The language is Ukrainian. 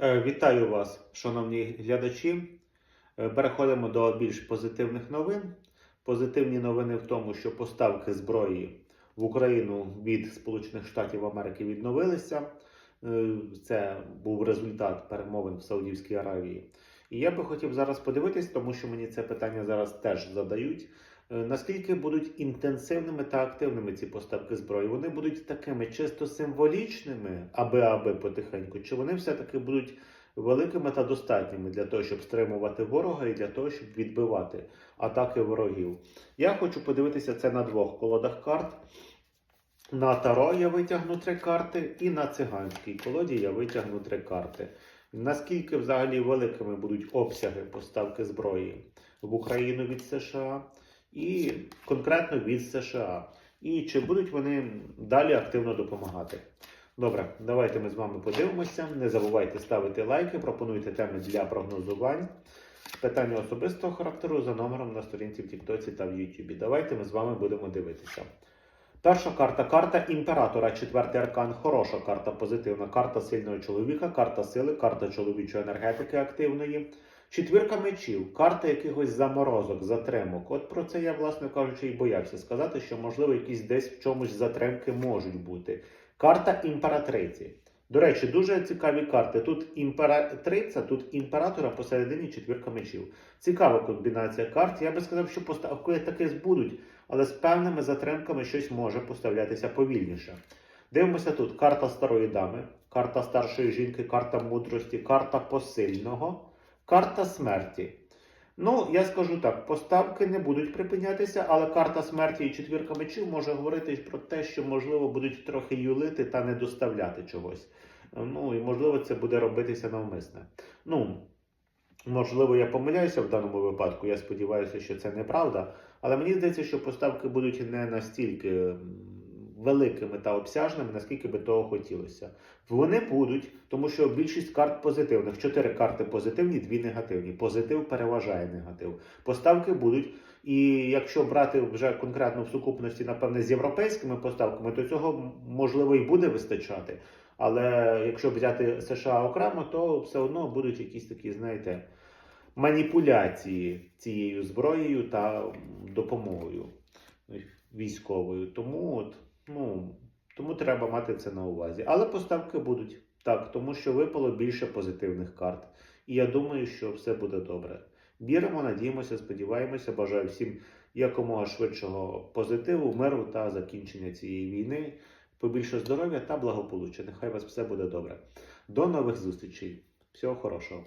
Е, Вітаю вас, шановні глядачі. Е, Переходимо до більш позитивних новин. Позитивні новини в тому, що поставки зброї в Україну від Сполучених Штатів Америки відновилися. Е, Це був результат перемовин в Саудівській Аравії. І я би хотів зараз подивитись, тому що мені це питання зараз теж задають. Е, Наскільки будуть інтенсивними та активними ці поставки зброї? Вони будуть такими чисто символічними, аби-аби потихеньку, чи вони все-таки будуть великими та достатніми для того, щоб стримувати ворога і для того, щоб відбивати атаки ворогів? Я хочу подивитися це на двох колодах карт. На Таро я витягну три карти, і на циганській колоді я витягну три карти. Наскільки взагалі великими будуть обсяги поставки зброї в Україну від США і конкретно від США? І чи будуть вони далі активно допомагати? Добре, давайте ми з вами подивимося. Не забувайте ставити лайки, пропонуйте теми для прогнозувань. Питання особистого характеру за номером на сторінці в Тіктоці та в Ютубі. Давайте ми з вами будемо дивитися. Перша карта карта імператора, четвертий аркан. Хороша карта, позитивна карта сильного чоловіка, карта сили, карта чоловічої енергетики активної. Четвірка мечів, карта якихось заморозок, затримок. От про це я, власне кажучи, і боявся сказати, що можливо якісь десь в чомусь затримки можуть бути. Карта імператриці. До речі, дуже цікаві карти. Тут імператриця, тут імператора посередині четвірка мечів. Цікава комбінація карт. Я би сказав, що поставки таки будуть, але з певними затримками щось може поставлятися повільніше. Дивимося тут: карта старої дами, карта старшої жінки, карта мудрості, карта посильного, карта смерті. Ну, я скажу так: поставки не будуть припинятися, але карта смерті і четвірка мечів може говорити про те, що можливо будуть трохи юлити та не доставляти чогось. Ну і можливо це буде робитися навмисне. Ну, можливо, я помиляюся в даному випадку. Я сподіваюся, що це неправда. Але мені здається, що поставки будуть не настільки великими та обсяжними, наскільки би того хотілося. Вони будуть, тому що більшість карт позитивних. Чотири карти позитивні, дві негативні. Позитив переважає негатив. Поставки будуть. І якщо брати вже конкретно в сукупності, напевне, з європейськими поставками, то цього можливо і буде вистачати. Але якщо взяти США окремо, то все одно будуть якісь такі, знаєте, маніпуляції цією зброєю та допомогою військовою. Тому от, ну, тому треба мати це на увазі. Але поставки будуть так, тому що випало більше позитивних карт. І я думаю, що все буде добре. Віримо, надіємося, сподіваємося. Бажаю всім якомога швидшого позитиву, миру та закінчення цієї війни. Побільше здоров'я та благополуччя. Нехай вас все буде добре. До нових зустрічей. Всього хорошого.